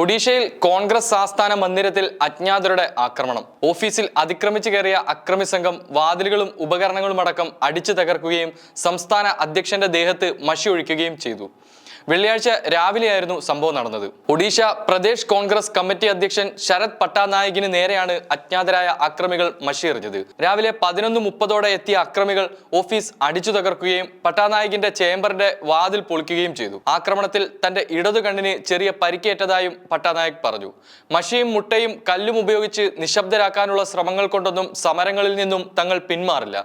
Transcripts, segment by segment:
ഒഡീഷയിൽ കോൺഗ്രസ് ആസ്ഥാന മന്ദിരത്തിൽ അജ്ഞാതരുടെ ആക്രമണം. ഓഫീസിൽ അതിക്രമിച്ചു കയറിയ അക്രമി സംഘം വാതിലുകളും ഉപകരണങ്ങളും അടക്കം അടിച്ചു തകർക്കുകയും സംസ്ഥാന അധ്യക്ഷന്റെ ദേഹത്ത് മഷി ഒഴിക്കുകയും ചെയ്തു. വെള്ളിയാഴ്ച രാവിലെയായിരുന്നു സംഭവം നടന്നത്. ഒഡീഷ പ്രദേശ് കോൺഗ്രസ് കമ്മിറ്റി അധ്യക്ഷൻ ശരത് പട്ടാനായകിന് നേരെയാണ് അജ്ഞാതരായ അക്രമികൾ മഷിയെറിഞ്ഞത്. രാവിലെ പതിനൊന്ന് മുപ്പതോടെ എത്തിയ അക്രമികൾ ഓഫീസ് അടിച്ചു തകർക്കുകയും പട്ടാനായകിന്റെ ചേംബറിന്റെ വാതിൽ പൊളിക്കുകയും ചെയ്തു. ആക്രമണത്തിൽ തന്റെ ഇടതു കണ്ണിന് ചെറിയ പരിക്കേറ്റതായും പട്ടാനായക് പറഞ്ഞു. മഷിയും മുട്ടയും കല്ലും ഉപയോഗിച്ച് നിശബ്ദരാക്കാനുള്ള ശ്രമങ്ങൾ കൊണ്ടൊന്നും സമരങ്ങളിൽ നിന്നും തങ്ങൾ പിന്മാറില്ല.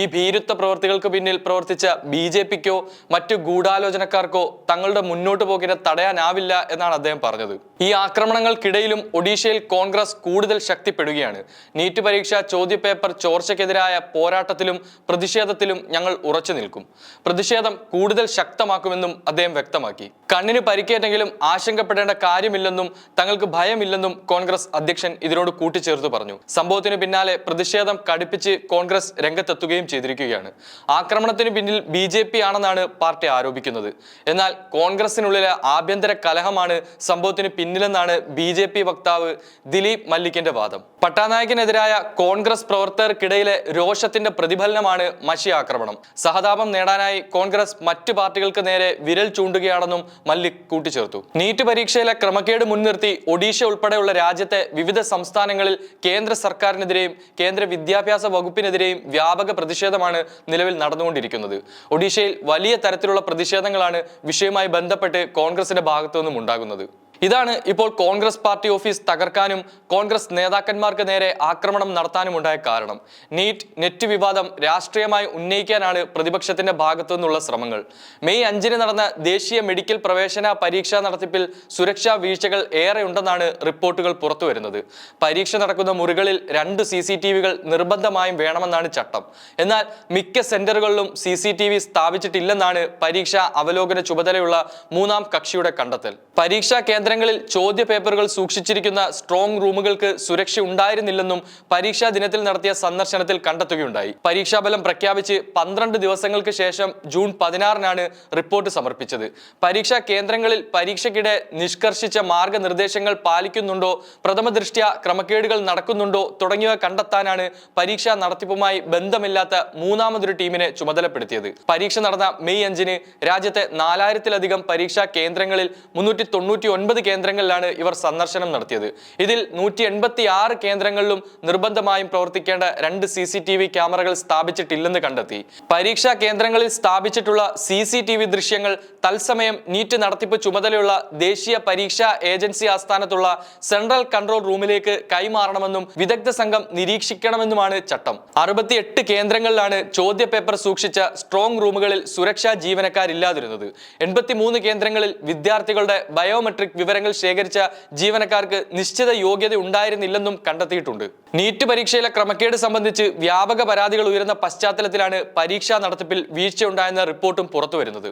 ഈ ഭീരുത്വ പ്രവർത്തികൾക്ക് പിന്നിൽ പ്രവർത്തിച്ച ബി ജെ പിക്കോ മറ്റു ഗൂഢാലോചനക്കാർക്കോ തങ്ങളുടെ മുന്നോട്ട് പോക്കിനെ തടയാനാവില്ല എന്നാണ് അദ്ദേഹം പറഞ്ഞത്. ഈ ആക്രമണങ്ങൾക്കിടയിലും ഒഡീഷയിൽ കോൺഗ്രസ് കൂടുതൽ ശക്തിപ്പെടുകയാണ്. നീറ്റ് പരീക്ഷ ചോദ്യപേപ്പർ ചോർച്ചയ്ക്കെതിരായ പോരാട്ടത്തിലും പ്രതിഷേധത്തിലും ഞങ്ങൾ ഉറച്ചു നിൽക്കും. പ്രതിഷേധം കൂടുതൽ ശക്തമാക്കുമെന്നും അദ്ദേഹം വ്യക്തമാക്കി. കണ്ണിന് പരിക്കേറ്റെങ്കിലും ആശങ്കപ്പെടേണ്ട കാര്യമില്ലെന്നും തങ്ങൾക്ക് ഭയമില്ലെന്നും കോൺഗ്രസ് അധ്യക്ഷൻ ഇതിനോട് കൂട്ടിച്ചേർത്ത് പറഞ്ഞു. സംഭവത്തിന് പിന്നാലെ പ്രതിഷേധം കടുപ്പിച്ച് കോൺഗ്രസ് രംഗത്തെത്തുകയും ചെയ്തിരിക്കുകയാണ്. ആക്രമണത്തിന് പിന്നിൽ ബി ജെ പി ആണെന്നാണ് പാർട്ടി ആരോപിക്കുന്നത്. എന്നാൽ കോൺഗ്രസിനുള്ളിലെ ആഭ്യന്തര കലഹമാണ് സംഭവത്തിന് പിന്നിലെന്നാണ് ബി ജെ പി വക്താവ് ദിലീപ് മല്ലിക്കിന്റെ വാദം. പട്ടാനായകനെതിരായ കോൺഗ്രസ് പ്രവർത്തകർക്കിടയിലെ രോഷത്തിന്റെ പ്രതിഫലനമാണ് മഷി ആക്രമണം. സഹതാപം നേടാനായി കോൺഗ്രസ് മറ്റു പാർട്ടികൾക്ക് നേരെ വിരൽ ചൂണ്ടുകയാണെന്നും മല്ലിക് കൂട്ടിച്ചേർത്തു. നീറ്റ് പരീക്ഷയിലെ ക്രമക്കേട് മുൻനിർത്തി ഒഡീഷ ഉൾപ്പെടെയുള്ള രാജ്യത്തെ വിവിധ സംസ്ഥാനങ്ങളിൽ കേന്ദ്ര സർക്കാരിനെതിരെയും കേന്ദ്ര വിദ്യാഭ്യാസ വകുപ്പിനെതിരെയും വ്യാപക പ്രതിഷേധമാണ് നിലവിൽ നടന്നുകൊണ്ടിരിക്കുന്നത്. ഒഡീഷയിൽ വലിയ തരത്തിലുള്ള പ്രതിഷേധങ്ങളാണ് വിഷയവുമായി ബന്ധപ്പെട്ട് കോൺഗ്രസിന്റെ ഭാഗത്തു നിന്നും ഉണ്ടാകുന്നത്. ഇതാണ് ഇപ്പോൾ കോൺഗ്രസ് പാർട്ടി ഓഫീസ് തകർക്കാനും കോൺഗ്രസ് നേതാക്കന്മാർക്ക് നേരെ ആക്രമണം നടത്താനും ഉണ്ടായ കാരണം. നീറ്റ് നെറ്റ് വിവാദം രാഷ്ട്രീയമായി ഉന്നയിക്കാനാണ് പ്രതിപക്ഷത്തിന്റെ ഭാഗത്തു നിന്നുള്ള ശ്രമങ്ങൾ. മെയ് അഞ്ചിന് നടന്ന ദേശീയ മെഡിക്കൽ പ്രവേശന പരീക്ഷാ നടത്തിപ്പിൽ സുരക്ഷാ വീഴ്ചകൾ ഏറെ ഉണ്ടെന്നാണ് റിപ്പോർട്ടുകൾ പുറത്തുവരുന്നത് പരീക്ഷ നടക്കുന്ന മുറികളിൽ രണ്ട് സി സി ടി വികൾ നിർബന്ധമായും വേണമെന്നാണ് ചട്ടം. എന്നാൽ മിക്ക സെന്ററുകളിലും സി സി ടി വി സ്ഥാപിച്ചിട്ടില്ലെന്നാണ് പരീക്ഷാ അവലോകന ചുമതലയുള്ള മൂന്നാം കക്ഷിയുടെ കണ്ടെത്തൽ. പരീക്ഷാ കേന്ദ്രങ്ങളിൽ ചോദ്യ പേപ്പറുകൾ സൂക്ഷിച്ചിരിക്കുന്ന സ്ട്രോങ് റൂമുകൾക്ക് സുരക്ഷ ഉണ്ടായിരുന്നില്ലെന്നും പരീക്ഷാ ദിനത്തിൽ നടത്തിയ സന്ദർശനത്തിൽ കണ്ടെത്തുകയുണ്ടായി. പരീക്ഷാഫലം പ്രഖ്യാപിച്ച് പന്ത്രണ്ട് ദിവസങ്ങൾക്ക് ശേഷം ജൂൺ പതിനാറിനാണ് റിപ്പോർട്ട് സമർപ്പിച്ചത്. പരീക്ഷാ കേന്ദ്രങ്ങളിൽ പരീക്ഷയ്ക്കിടെ നിഷ്കർഷിച്ച മാർഗനിർദ്ദേശങ്ങൾ പാലിക്കുന്നുണ്ടോ പ്രഥമ ദൃഷ്ട്യ ക്രമക്കേടുകൾ നടക്കുന്നുണ്ടോ തുടങ്ങിയവ കണ്ടെത്താനാണ് പരീക്ഷാ നടത്തിപ്പുമായി ബന്ധമില്ലാത്ത മൂന്നാമതൊരു ടീമിനെ ചുമതലപ്പെടുത്തിയത്. പരീക്ഷ നടന്ന മെയ് അഞ്ചിന് രാജ്യത്തെ നാലായിരത്തിലധികം പരീക്ഷാ കേന്ദ്രങ്ങളിൽ മുന്നൂറ്റി തൊണ്ണൂറ്റി ഒൻപത് കേന്ദ്രങ്ങളിലാണ് ഇവർ സന്ദർശനം നടത്തിയത്. ഇതിൽ നൂറ്റി എൺപത്തി ആറ് കേന്ദ്രങ്ങളിലും നിർബന്ധമായും പ്രവർത്തിക്കേണ്ട രണ്ട് സി സി ടി വി ക്യാമറകൾ സ്ഥാപിച്ചിട്ടില്ലെന്ന് കണ്ടെത്തി. പരീക്ഷാ കേന്ദ്രങ്ങളിൽ സ്ഥാപിച്ചിട്ടുള്ള സി സി ടി വി ദൃശ്യങ്ങൾ തത്സമയം നീറ്റ് നടത്തിപ്പ് ചുമതലയുള്ള ദേശീയ പരീക്ഷാ ഏജൻസി ആസ്ഥാനത്തുള്ള സെൻട്രൽ കൺട്രോൾ റൂമിലേക്ക് കൈമാറണമെന്നും വിദഗ്ധ സംഘം നിരീക്ഷിക്കണമെന്നുമാണ് ചട്ടം. അറുപത്തിയെട്ട് കേന്ദ്രങ്ങളിലാണ് ചോദ്യ പേപ്പർ സൂക്ഷിച്ച സ്ട്രോങ് റൂമുകളിൽ സുരക്ഷാ ജീവനക്കാരില്ലാതിരുന്നത്. എൺപത്തിമൂന്ന് കേന്ദ്രങ്ങളിൽ വിദ്യാർത്ഥികളുടെ ബയോമെട്രിക് വിവരങ്ങൾ ശേഖരിച്ച ജീവനക്കാർക്ക് നിശ്ചിത യോഗ്യത ഉണ്ടായിരുന്നില്ലെന്നും കണ്ടെത്തിയിട്ടുണ്ട്. നീറ്റ് പരീക്ഷയിലെ ക്രമക്കേട് സംബന്ധിച്ച് വ്യാപക പരാതികൾ ഉയരുന്ന പശ്ചാത്തലത്തിലാണ് പരീക്ഷാ നടത്തിപ്പിൽ വീഴ്ചയുണ്ടായെന്ന റിപ്പോർട്ടും പുറത്തുവരുന്നത്.